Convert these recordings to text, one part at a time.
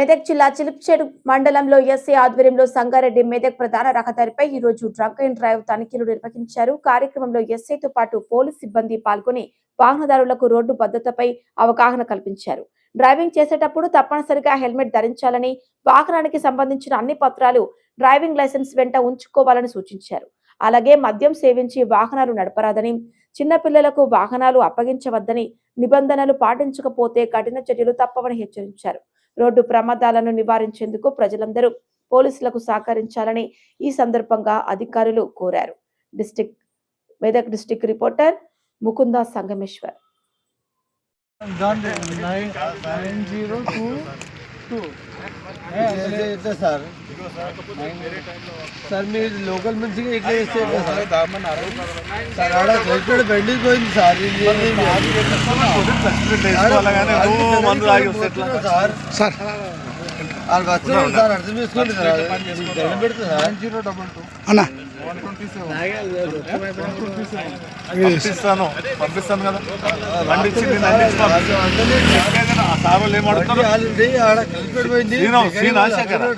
మెదక్ జిల్లా చిలిప్చేడు మండలంలో ఎస్సీ ఆధ్వర్యంలో సంగారెడ్డి మెదక్ ప్రధాన రహదారిపై ఈ రోజు డ్రంక్ అండ్ డ్రైవ్ తనిఖీలు నిర్వహించారు. కార్యక్రమంలో ఎస్ఐతో పాటు పోలీస్ సిబ్బంది పాల్గొని వాహనదారులకు రోడ్డు భద్రతపై అవగాహన కల్పించారు. డ్రైవింగ్ చేసేటప్పుడు తప్పనిసరిగా హెల్మెట్ ధరించాలని వాహనానికి సంబంధించిన అన్ని పత్రాలు డ్రైవింగ్ లైసెన్స్ వెంట ఉంచుకోవాలని సూచించారు. అలాగే మద్యం సేవించి వాహనాలు నడపరాదని చిన్నపిల్లలకు వాహనాలు అప్పగించవద్దని నిబంధనలు పాటించకపోతే కఠిన చర్యలు తప్పవని హెచ్చరించారు. రోడ్డు ప్రమాదాలను నివారించేందుకు ప్రజలందరూ పోలీసులకు సహకరించాలని ఈ సందర్భంగా అధికారులు కోరారు. District Medak district reporter Mukunda Sangameshwar. Sir. Sir మీరు లోకల్ మంచిగా ఇట్లా చేస్తే సార్? సార్ పోయింది సార్ వాళ్ళు వస్తున్నారు సార్ అర్థం చేసుకోండి సార్ జీరో డబల్ టూ. అన్నా పంపిస్తాను. పంపిస్తాను కదా.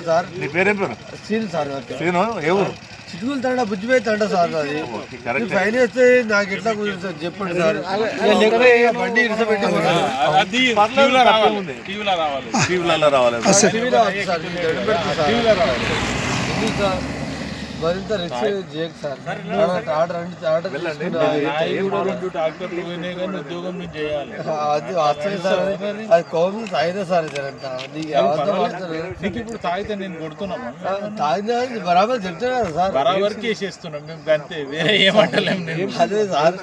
సార్. నీ పేరేం పేరు? Scene sir. సీను ఏ ఊరు? చిటుకులు తండ బుజ్జిపోయి తండ సార్ అది ఫైన్ వేస్తే నాకు ఎట్లా కుదురుతుంది చెప్పండి సార్. బండి ఇరిసపెట్టి రావాలి మరింత రిక్స్ చేయకు సార్. ఆర్డర్ ఆర్డర్ అంటే ఆర్డర్. అది వస్తుంది సార్. అది. అది కోపం తాగినా సార్ ఇదంతా నీకు. నీకు ఇప్పుడు తాగితే నేను తాగినా అది బరాబర్ చెప్తున్నా కదా సార్. బరాబర్ కేసేస్తున్నాం మేము అంతే వేరే ఏమంటలేము నేను. అదే సార్.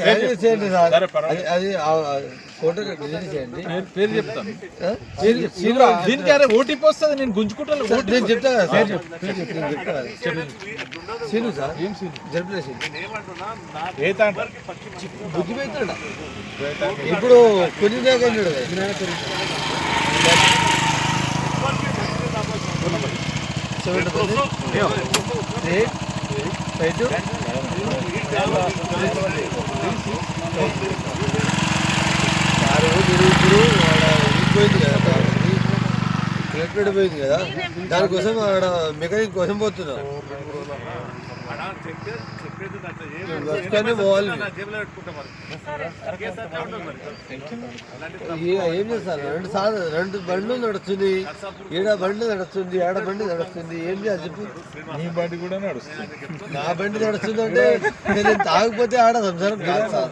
పేరు చేయండి సార్. అది పేరు చెప్తాను. ఆ? సీను- సీను దీనికి అరే ఓటీపీ వస్తుంది నేను గుంజుకుంటాను సార్, నేను చెప్తా. సీను సార్. జరుపులే సీను ఏ తాంట బుద్ధి పెడతాడు ఇప్పుడు కొన్ని. Seven double eight five two sir మీరు ఇప్పుడు ఆడ ఇది పోయింది కదా సార్ కలెక్టెడ్ పోయింది కదా. దానికోసం ఆడ మెకానిక్ కోసం పోతున్నాం. పోవాలి ఏం చేస్తారు? రెండు సార్లు రెండు బండ్లు నడుస్తుంది. ఈడ బండి నడుస్తుంది ఆడ బండి నడుస్తుంది. ఏం చేయాలి చెప్పు? నీ బండి కూడా నడుస్తుంది. నా బండి నడుస్తుంది అంటే నేను తాగకపోతే ఆడ సంసారం కాదు సార్?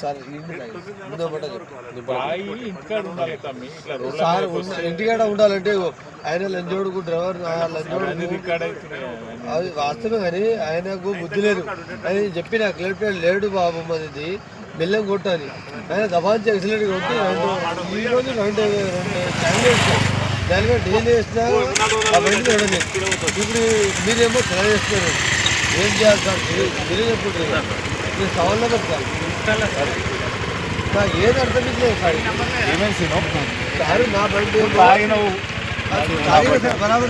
సార్ ఇంటికాడ సార్ ఉండాలంటే ఆయన లంచోడుకు డ్రైవర్ అది వాస్తవం కానీ ఆయనకు బుద్ధి లేదు. అని చెప్పిన క్లియర్ లేడు బాబు మనది బెల్లం కొట్టని ఆయన దబాన్ ఎక్సలెంట్ కొట్టి ఈ రోజు రెండు ఆ బండి నడలేదు ఇప్పుడు మీరేమో చాలా చేస్తున్నారు ఏం చేయాలి సార్? చెప్పుకుంటారు మీరు సవాల్లో నాకు ఏది అర్థం లేదు సార్. ఏమేమి సీను? సార్ నా బండి తాగినవు. బరాబర్